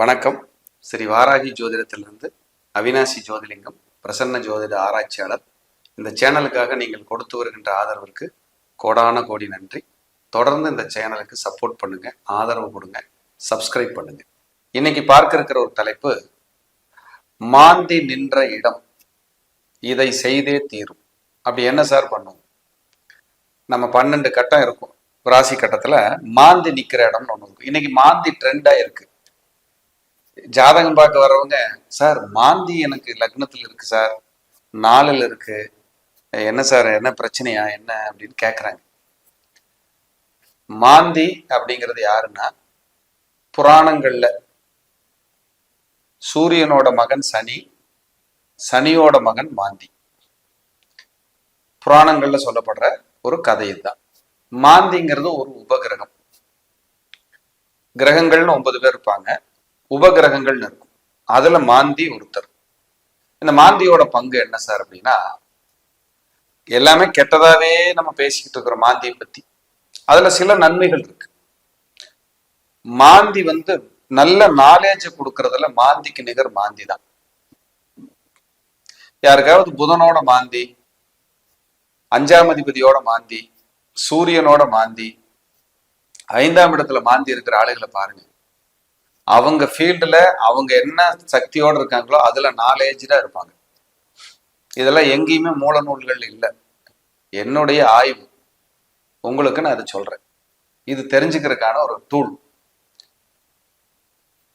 வணக்கம். ஸ்ரீ வாராகி ஜோதிடத்திலிருந்து அவினாசி ஜோதிலிங்கம் பிரசன்ன ஜோதிட ஆராய்ச்சியாளர். இந்த சேனலுக்காக நீங்கள் கொடுத்து வருகின்ற ஆதரவிற்கு கோடான கோடி நன்றி. தொடர்ந்து இந்த சேனலுக்கு சப்போர்ட் பண்ணுங்க ஆதரவு கொடுங்க சப்ஸ்கிரைப் பண்ணுங்க. இன்னைக்கு பார்க்க இருக்கிற ஒரு தலைப்பு மாந்தி நின்ற இடம் இதை செய்தே தீரும். அப்படி என்ன சார் பண்ணுவோம்? நம்ம பன்னெண்டு கட்டம் இருக்கும். ராசி கட்டத்தில் மாந்தி நிற்கிற இடம்னு ஒன்று இருக்கும். இன்னைக்கு மாந்தி ட்ரெண்டாக இருக்குது ஜாதகம் பார்க்க வர்றவங்க சார் மாந்தி எனக்கு லக்னத்துல இருக்கு சார். நாளில் இருக்கு. என்ன சார் என்ன பிரச்சனையா என்ன? அப்படின்னு கேக்குறாங்க. மாந்தி அப்படிங்கிறது யாருன்னா புராணங்கள்ல சூரியனோட மகன் சனி சனியோட மகன் மாந்தி. புராணங்கள்ல சொல்லப்படுற ஒரு கதை இதுதான். மாந்திங்கிறது ஒரு உபகிரகம். கிரகங்கள்னு ஒன்பது பேர் இருப்பாங்க. உபகிரகங்கள்னு இருக்கும் அதுல மாந்தி ஒருத்தர். இந்த மாந்தியோட பங்கு என்ன சார் அப்படின்னா எல்லாமே கெட்டதாவே நம்ம பேசிக்கிட்டு இருக்கிறோம் மாந்தியை பத்தி. அதுல சில நன்மைகள் இருக்கு. மாந்தி வந்து நல்ல நாலேஜ் கொடுக்கறதுல மாந்திக்கு நிகர் மாந்தி தான். யாருக்காவது புதனோட மாந்தி அஞ்சாம் அதிபதியோட மாந்தி சூரியனோட மாந்தி ஐந்தாம் இடத்துல மாந்தி இருக்கிற ஆளுகளை பாருங்க. அவங்க ஃபீல்டில் அவங்க என்ன சக்தியோட இருக்காங்களோ அதில் நாலேஜாக இருப்பாங்க. இதெல்லாம் எங்கேயுமே மூல நூல்கள் இல்லை. என்னுடைய ஆய்வு. உங்களுக்கு நான் அதை சொல்றேன். இது தெரிஞ்சுக்கிறதுக்கான ஒரு டூல்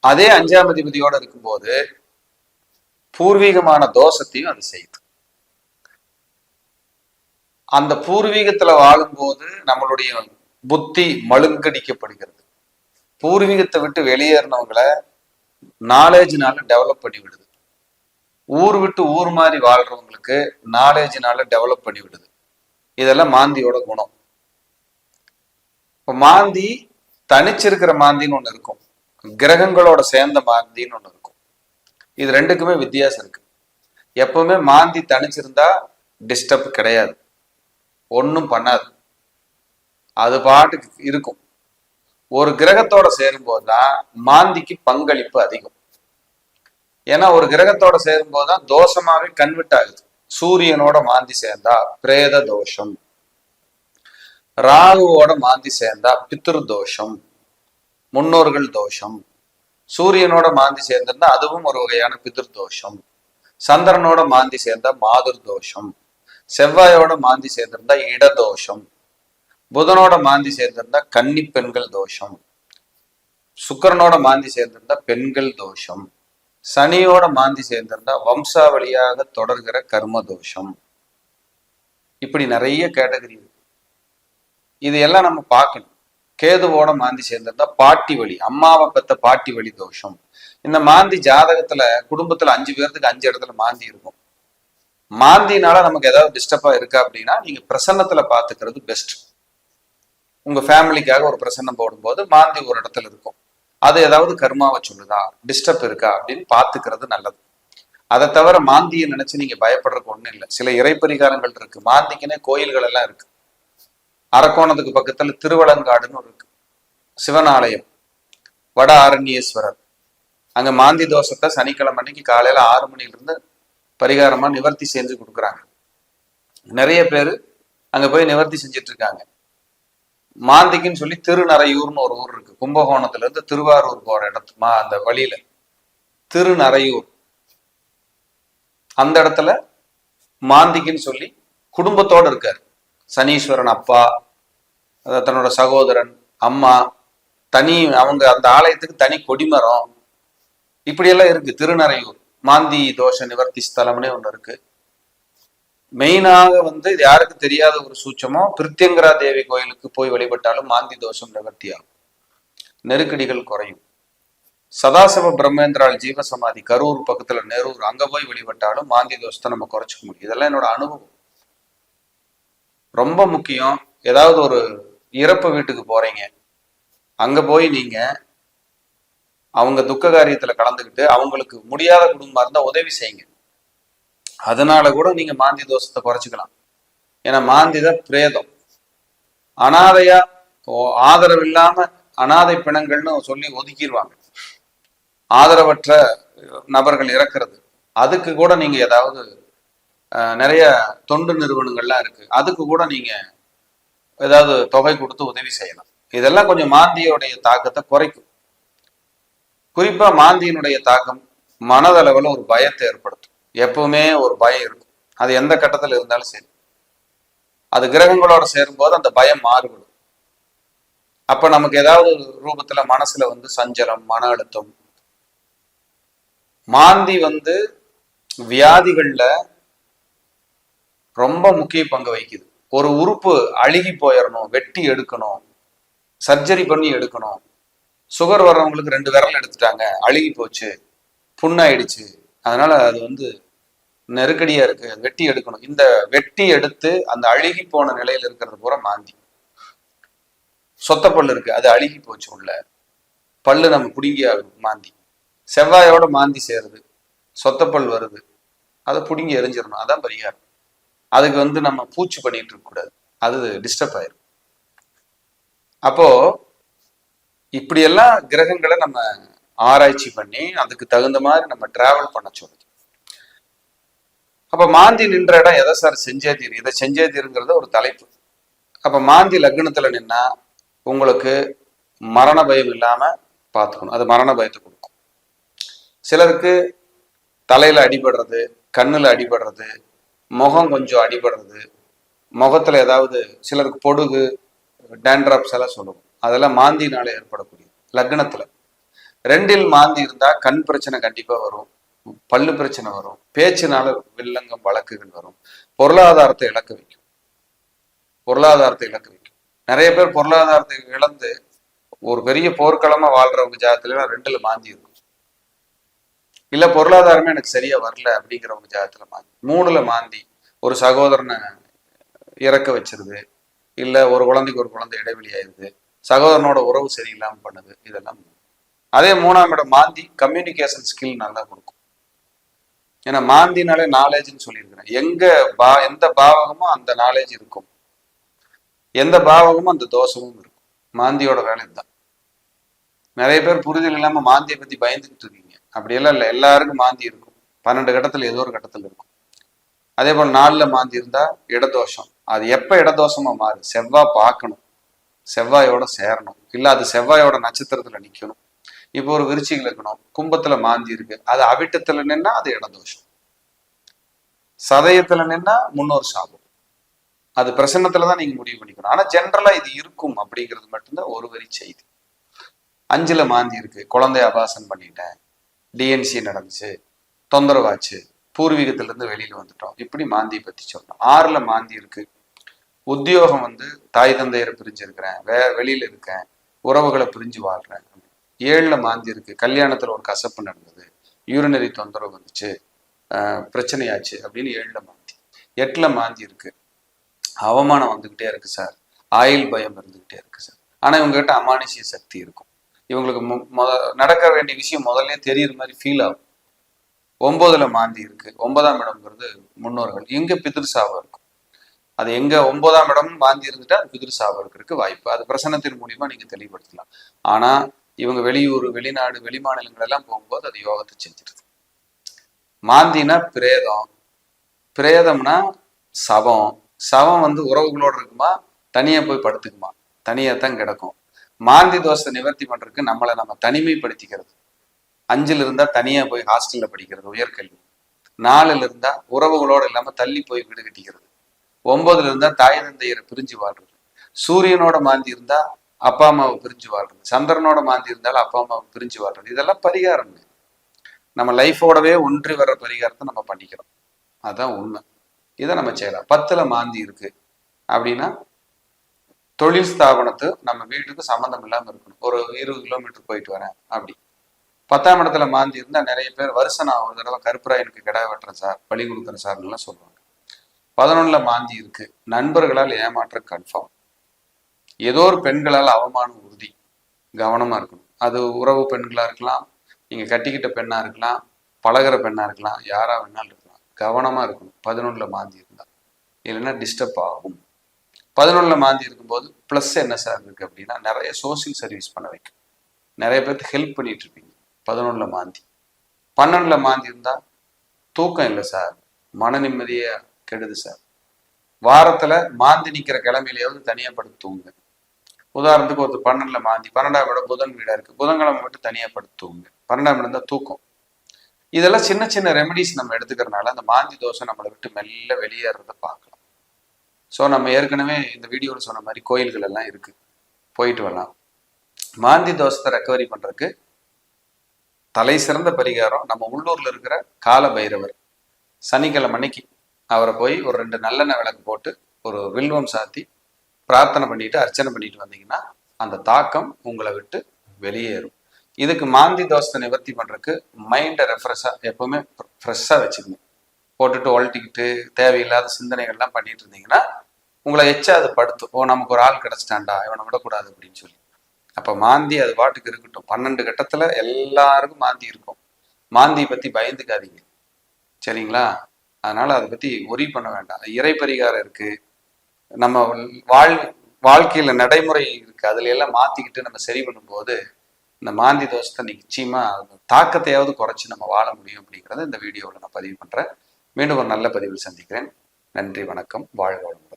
அதே அஞ்சாம் அதிபதியோடு இருக்கும்போது பூர்வீகமான தோஷத்தையும் அது செய்யுது. அந்த பூர்வீகத்துல வாழும்போது நம்மளுடைய புத்தி மழுங்கடிக்கப்படுகிறது. பூர்வீகத்தை விட்டு வெளியேறினவங்கள நாலேஜினால டெவலப் பண்ணி விடுது. ஊர் விட்டு ஊர் மாதிரி வாழ்றவங்களுக்கு நாலேஜினால டெவலப் பண்ணி விடுது. இதெல்லாம் மாந்தியோட குணம். இப்போ மாந்தி தனிச்சிருக்கிற மாந்தின்னு ஒன்று இருக்கும். கிரகங்களோட சேர்ந்த மாந்தின்னு ஒன்று இருக்கும். இது ரெண்டுக்குமே வித்தியாசம் இருக்கு. எப்பவுமே மாந்தி தனிச்சிருந்தா டிஸ்டர்ப் கிடையாது. ஒன்றும் பண்ணாது. அது பாட்டுக்கு இருக்கும். ஒரு கிரகத்தோட சேரும்போது தான் மாந்திக்கு பங்களிப்பு அதிகம். ஏன்னா ஒரு கிரகத்தோட சேரும்போது தான் தோஷமாவே கன்வெர்ட் ஆகுது. சூரியனோட மாந்தி சேர்ந்தா பிரேத தோஷம். ராகுவோட மாந்தி சேர்ந்தா பித்ரு தோஷம். முன்னோர்கள் தோஷம். சூரியனோட மாந்தி சேர்ந்திருந்தா அதுவும் ஒரு வகையான பிதிர் தோஷம். சந்திரனோட மாந்தி சேர்ந்தா மாதுர் தோஷம். செவ்வாயோட மாந்தி சேர்ந்திருந்தா இடதோஷம் புதனோட மாந்தி சேர்ந்திருந்தா கன்னி பெண்கள் தோஷம். சுக்கரனோட மாந்தி சேர்ந்திருந்தா பெண்கள் தோஷம். சனியோட மாந்தி சேர்ந்திருந்தா வம்சாவளியாக தொடர்கிற கர்ம தோஷம். இப்படி நிறைய கேட்டகரி இருக்கு. இது எல்லாம் நம்ம பார்க்கணும். கேதுவோட மாந்தி சேர்ந்திருந்தா பாட்டி வழி அம்மாவை பெத்த பாட்டி வழி தோஷம். இந்த மாந்தி ஜாதகத்துல குடும்பத்துல அஞ்சு பேர்த்துக்கு அஞ்சு இடத்துல மாந்தி இருக்கும். மாந்தினால நமக்கு ஏதாவது டிஸ்டர்பா இருக்கா அப்படின்னா நீங்க பிரசன்னத்துல பாத்துக்கிறது பெஸ்ட் உங்க ஃபேமிலிக்காக ஒரு பிரசன்னம் போடும்போது மாந்தி ஒரு இடத்துல இருக்கும். அது ஏதாவது கர்மாவை சொல்லுதா? டிஸ்டர்ப் இருக்கா? அப்படின்னு பார்த்துக்கிறது நல்லது. அதை தவிர மாந்தியை நினைச்சு நீங்க பயப்படுறதுக்கு ஒண்ணும் இல்லை. சில இறைப்பரிகாரங்கள் இருக்கு. மாந்திக்குன்னே கோயில்கள் எல்லாம் இருக்கு. அரக்கோணத்துக்கு பக்கத்துல திருவலங்காடுன்னு இருக்கு. சிவன் ஆலயம் வட ஆரண்யேஸ்வரர். அங்க மாந்தி தோஷத்தை சனிக்கிழமை அன்னைக்கு காலையில ஆறு மணில இருந்து பரிகாரமா நிவர்த்தி செஞ்சு கொடுக்குறாங்க. நிறைய பேர் அங்க போய் நிவர்த்தி செஞ்சுட்டு இருக்காங்க. மாந்திக்குன்னு சொல்லி திருநறையூர்னு ஒரு ஊர் இருக்கு. கும்பகோணத்துல இருந்து திருவாரூர் போற இடத்து மா அந்த வழியில. திருநறையூர். அந்த இடத்துல மாந்திக்குன்னு சொல்லி குடும்பத்தோட இருக்கார். சனீஸ்வரன் அப்பா தன்னோட சகோதரன் அம்மா தனி அவங்க அந்த ஆலயத்துக்கு தனி கொடிமரம் இப்படியெல்லாம் இருக்கு. திருநறையூர். மாந்தி தோஷ நிவர்த்தி ஸ்தலம்னே ஒன்று இருக்கு. மெயினாக வந்து இது யாருக்கு தெரியாத ஒரு சூட்சமோ பிரித்தியங்கரா தேவி கோயிலுக்கு போய் வழிபட்டாலும் மாந்தி தோஷம் நிவர்த்தி ஆகும் நெருக்கடிகள் குறையும். சதாசிவ பிரம்மேந்திரால் ஜீவசமாதி கரூர் பக்கத்துல நெரூர் அங்க போய் வழிபட்டாலும் மாந்தி தோஷத்தை நம்ம குறைச்சிக்க முடியும். இதெல்லாம் என்னோட அனுபவம். ரொம்ப முக்கியம். ஏதாவது ஒரு இறப்பு வீட்டுக்கு போறீங்க. அங்க போய் நீங்க அவங்க துக்க காரியத்துல கலந்துக்கிட்டு அவங்களுக்கு முடியாத குடும்பமா இருந்தா உதவி செய்யுங்க. அதனால கூட நீங்க மாந்தி தோஷத்தை குறைச்சிக்கலாம். ஏன்னா மாந்தி தான் பிரேதம். அனாதையா ஓ- ஆதரவு இல்லாம அனாதை பிணங்கள்னு சொல்லி ஒதுக்கிடுவாங்க ஆதரவற்ற நபர்கள் இறக்குறது. அதுக்கு கூட நீங்க ஏதாவது அஹ், நிறைய தொண்டு நிறுவனங்கள்லாம் இருக்கு. அதுக்கு கூட நீங்க ஏதாவது தொகை கொடுத்து உதவி செய்யலாம். இதெல்லாம் கொஞ்சம் மாந்தியோடைய தாக்கத்தை குறைக்கும். குறிப்பா மாந்தியினுடைய தாக்கம் மனதளவில் ஒரு பயத்தை ஏற்படுத்தும். எப்பவுமே ஒரு பயம் இருக்கும். அது எந்த கட்டத்துல இருந்தாலும் சரி. அது கிரகங்களோட சேரும்போது அந்த பயம் மாறுபடும். அப்ப நமக்கு ஏதாவது ரூபத்துல மனசுல வந்து சஞ்சலம் மன அழுத்தம். மாந்தி வந்து வியாதிகள்ல ரொம்ப முக்கிய பங்கு வகிக்குது. ஒரு உறுப்பு அழுகி போயிடணும் வெட்டி எடுக்கணும் சர்ஜரி பண்ணி எடுக்கணும். சுகர் வர்றவங்களுக்கு ரெண்டு விரல் எடுத்துட்டாங்க அழுகி போச்சு புண்ணாயிடுச்சு. அதனால அது வந்து நெருக்கடியா இருக்கு. அது வெட்டி எடுக்கணும். இந்த வெட்டி எடுத்து அந்த அழுகி போன நிலையில இருக்கிறது பூரா மாந்தி. சொத்த பல்லு இருக்கு. அது அழுகி போச்சு உள்ள. பல்லு நம்ம புடுங்கி மாந்தி. செவ்வாயோட மாந்தி சேருது. சொத்தப்பல் வருது. அதை புடுங்கி எரிஞ்சிடணும். அதான் பரிகாரம். அதுக்கு வந்து நம்ம பூச்சி பண்ணிட்டு இருக்க கூடாது. அது டிஸ்டர்ப் ஆயிரும். அப்போ இப்படியெல்லாம் கிரகங்களை நம்ம ஆராய்ச்சி பண்ணி அதுக்கு தகுந்த மாதிரி நம்ம டிராவல் பண்ண சொல்லுது. அப்ப மாந்தி நின்ற இடம் எதை சார்? செஞ்சே தீர் இதை செஞ்சே தீருங்கிறது ஒரு தலைப்பு. அப்ப மாந்தி லக்னத்துல நின்னா உங்களுக்கு மரண பயம் இல்லாம பார்த்துக்கணும். அது மரண பயத்தை கொடுக்கும். சிலருக்கு தலையில அடிபடுறது கண்ணுல அடிபடுறது முகம் கொஞ்சம் அடிபடுறது முகத்துல ஏதாவது சிலருக்கு பொடுகு டேண்ட்ராப்ஸ் எல்லாம் சொல்லுவோம். அதெல்லாம் மாந்தினால ஏற்படக்கூடிய லக்னத்துல. ரெண்டில் மாந்தி இருந்தா கண் பிரச்சனை கண்டிப்பா வரும். பல்லு பிரச்சனை வரும். பேச்சினால வில்லங்கம் வழக்குகள் வரும். பொருளாதாரத்தை இழக்க வைக்கும். பொருளாதாரத்தை இழக்க வைக்கும். நிறைய பேர் பொருளாதாரத்தை இழந்து ஒரு பெரிய போர்க்களமா வாழ்றவங்க ஜாதத்துல ரெண்டுல மாந்தி இருக்கும். இல்ல பொருளாதாரமே எனக்கு சரியா வரல அப்படிங்கிறவங்க ஜாதத்துல மாந்தி. மூணுல மாந்தி. ஒரு சகோதரனை இறக்க வச்சிருது. இல்ல ஒரு குழந்தைக்கு ஒரு குழந்தை இடைவெளி ஆயிருது சகோதரனோட உறவு சரியில்லாம பண்ணுது. இதெல்லாம் அதே மூணாம் இடம் மாந்தி கம்யூனிகேஷன் ஸ்கில் நல்லா கொடுக்கும். ஏன்னா மாந்தினாலே நாலேஜ்னு சொல்லியிருக்கிறேன். எங்க பா எந்த பாவகமோ அந்த நாலேஜ் இருக்கும். எந்த பாவகமும் அந்த தோஷமும் இருக்கும். மாந்தியோட வேலை தான் நிறைய பேர் புரிதல் இல்லாம மாந்தியை பத்தி பயந்துகிட்டு இருக்கீங்க. அப்படியெல்லாம் இல்லை. எல்லாருக்கும் மாந்தி இருக்கும். பன்னெண்டு கட்டத்துல ஏதோ ஒரு கட்டத்துல இருக்கும். அதே போல் நாலுல மாந்தி இருந்தா இடதோஷம். அது எப்ப இடதோஷமா மாறு? செவ்வாய் பார்க்கணும். செவ்வாயோட சேரணும். இல்ல அது செவ்வாயோட நட்சத்திரத்துல நிக்கணும். இப்போ ஒரு விருச்சிகள் இருக்கணும் கும்பத்துல மாந்தி இருக்கு. அது அவிட்டத்துல நின்னா அது இடதோஷம். சதயத்துல நின்னா முன்னோர் சாபம். அது பிரசன்னத்துல தான் நீங்க முடிவு பண்ணிக்கணும். ஆனா ஜென்ரலா இது இருக்கும் அப்படிங்கிறது மட்டும்தான் ஒரு வரி செய்தி. அஞ்சுல மாந்தி இருக்கு. குழந்தை அபாசன் பண்ணிட்டேன். டிஎன்சி நடந்துச்சு. தொந்தரவாச்சு. பூர்வீகத்துல இருந்து வெளியில வந்துட்டோம். இப்படி மாந்தி பத்தி சொல்லணும். ஆறுல மாந்தி இருக்கு. உத்தியோகம் வந்து தாய் தந்தையரை பிரிஞ்சு இருக்கிறேன் வே வெளியில இருக்கேன். உறவுகளை பிரிஞ்சு வாழ்றேன். ஏழுல மாந்தி இருக்கு கல்யாணத்துல ஒரு கசப்பு நடந்தது. யூரினரி தொந்தரவு வந்துச்சு. பிரச்சனையாச்சு அப்படின்னு ஏழுல மாந்தி. எட்டுல மாந்தி இருக்கு அவமானம் வந்துகிட்டே இருக்கு சார். ஆயில் பயம் இருந்துக்கிட்டே இருக்கு சார். ஆனா இவங்ககிட்ட அமானுஷிய சக்தி இருக்கும். இவங்களுக்கு முத நடக்க வேண்டிய விஷயம் முதல்ல தெரியுற மாதிரி ஃபீல் ஆகும். ஒன்பதுல மாந்தி இருக்கு. ஒன்பதாம் இடம்ங்கிறது முன்னோர்கள். எங்க பிதிர்சாவம் இருக்கும். அது எங்க ஒன்பதாம் இடம் மாந்தி இருந்துட்டா அது பிதிர் இருக்கிறதுக்கு வாய்ப்பு. அது பிரசனத்தின் மூலியமா நீங்க தெளிவுபடுத்தலாம். ஆனா இவங்க வெளியூர் வெளிநாடு வெளிமாநிலங்கள் எல்லாம் போகும்போது அது யோகத்தை செஞ்சிருது மாந்தினா பிரேதம். பிரேதம்னா சவம். சவம் வந்து உறவுகளோட இருக்குமா? தனியா போய் படுத்துக்குமா? தனியா தான் கிடக்கும். மாந்தி தோஷத்தை நிவர்த்தி பண்றதுக்கு நம்மளை நம்ம தனிமைப்படுத்திக்கிறது. அஞ்சுல இருந்தா தனியா போய் ஹாஸ்டல்ல படிக்கிறது உயர்கல்வி. நாலுல இருந்தா உறவுகளோட இல்லாம தள்ளி போய் வீடு கட்டிக்கிறது. ஒன்பதுல இருந்தா தாய் தந்தையரை பிரிஞ்சு வாழ்றது. சூரியனோட மாந்தி இருந்தா அப்பா அம்மாவை பிரிஞ்சு வாழ்றது சந்திரனோட மாந்தி இருந்தாலும் அப்பா அம்மாவை பிரிஞ்சு வாழ்றது இதெல்லாம் பரிகாரம் நம்ம லைஃபோடவே ஒன்றி வர்ற பரிகாரத்தை நம்ம பண்ணிக்கிறோம். அதுதான் உண்மை. இதை நம்ம செய்யலாம். பத்துல மாந்தி இருக்கு. அப்படின்னா தொழில் ஸ்தாபனத்து நம்ம வீட்டுக்கு சம்மந்தம் இல்லாமல் இருக்கணும். ஒரு இருபது கிலோமீட்டர் போயிட்டு வரேன் அப்படி. பத்தாம் இடத்துல மாந்தி இருந்தால் நிறைய பேர் வருஷம் நான் ஒரு தடவை கருப்பராயனுக்கு கிடா வெட்டுறேன் சார் பலி கொடுக்குறேன் சார்லாம் சொல்லுவாங்க. பதினொன்னுல மாந்தி இருக்கு. நண்பர்களால் ஏமாற்றம் கன்ஃபார்ம் ஏதோ ஒரு பெண்களால் அவமானம் உறுதி கவனமா இருக்கணும். அது உறவு பெண்களா இருக்கலாம் நீங்க கட்டிக்கிட்ட பெண்ணா இருக்கலாம் பழகுற பெண்ணா இருக்கலாம் யாரா வேணாலும் இருக்கலாம். கவனமா இருக்கணும். பதினொன்னுல மாந்தி இருந்தா. இல்லைன்னா டிஸ்டர்ப் ஆகும். பதினொன்னுல மாந்தி இருக்கும்போது ப்ளஸ் என்ன சார் இருக்கு அப்படின்னா நிறைய சோசியல் சர்வீஸ் பண்ண வைக்கும். நிறைய பேர்த்து ஹெல்ப் பண்ணிட்டு இருப்பீங்க. பதினொன்னுல மாந்தி. பன்னெண்டுல மாந்தி இருந்தா தூக்கம் இல்லை சார் மன நிம்மதியை கெடுது சார் வாரத்துல மாந்தி நிக்கிற கிழமையிலேயாவது தனியா படுத்து தூங்குங்க. உதாரணத்துக்கு ஒரு பன்னெண்டுல மாந்தி பன்னெண்டாம் இடம் புதன் வீடா இருக்கு. புதன்கிழமை மட்டும் தனியா படுத்துவோங்க பன்னெண்டாம் இடம் தான் தூக்கம். இதெல்லாம் சின்ன சின்ன ரெமெடிஸ் நம்ம எடுத்துக்கிறனால அந்த மாந்தி தோசை நம்மளை விட்டு மெல்ல வெளியேறத பார்க்கலாம். ஸோ நம்ம ஏற்கனவே இந்த வீடியோவில் சொன்ன மாதிரி கோயில்கள் எல்லாம் இருக்கு. போயிட்டு வரலாம். மாந்தி தோஷத்தை ரெக்கவரி பண்றதுக்கு தலை சிறந்த பரிகாரம் நம்ம உள்ளூர்ல இருக்கிற கால பைரவர் சனிக்கிழமை அன்னைக்கு அவரை போய் ஒரு ரெண்டு நல்லெண்ணெய் விளக்கு போட்டு ஒரு வில்வம் சாத்தி பிரார்த்தனை பண்ணிட்டு அர்ச்சனை பண்ணிட்டு வந்தீங்கன்னா அந்த தாக்கம் உங்களை விட்டு வெளியேறும். இதுக்கு மாந்தி தோஷத்தை நிவர்த்தி பண்றதுக்கு மைண்டை ரெஃப்ரெஷ்ஷா எப்பவுமே ஃப்ரெஷ்ஷா வச்சுக்கணும். போட்டுட்டு ஒழட்டிக்கிட்டு தேவையில்லாத சிந்தனைகள்லாம் பண்ணிட்டு இருந்தீங்கன்னா உங்களை எச்சா அது படுத்து ஓ நமக்கு ஒரு ஆள் கிடைச்சிட்டான்டா இவனை விடக்கூடாது அப்படின்னு சொல்லி. அப்போ மாந்தி அது பாட்டுக்கு இருக்கட்டும். பன்னெண்டு கட்டத்தில் எல்லாருக்கும் மாந்தி இருக்கும். மாந்தியை பற்றி பயந்துக்காதீங்க. சரிங்களா? அதனால அதை பற்றி ஒரி பண்ண வேண்டாம். இறை பரிகாரம் இருக்குது நம்ம வாழ் வாழ்க்கையில நடைமுறை இருக்கு. அதுல எல்லாம் மாத்திக்கிட்டு நம்ம சரி பண்ணும்போது இந்த மாந்தி தோஷத்தை நிச்சயமா தாக்கத்தையாவது குறைச்சு நம்ம வாழ முடியும் அப்படிங்கிறத இந்த வீடியோவில் நான் பதிவு பண்றேன். மீண்டும் ஒரு நல்ல பதிவில் சந்திக்கிறேன். நன்றி வணக்கம். வாழ்க வளமுடன்.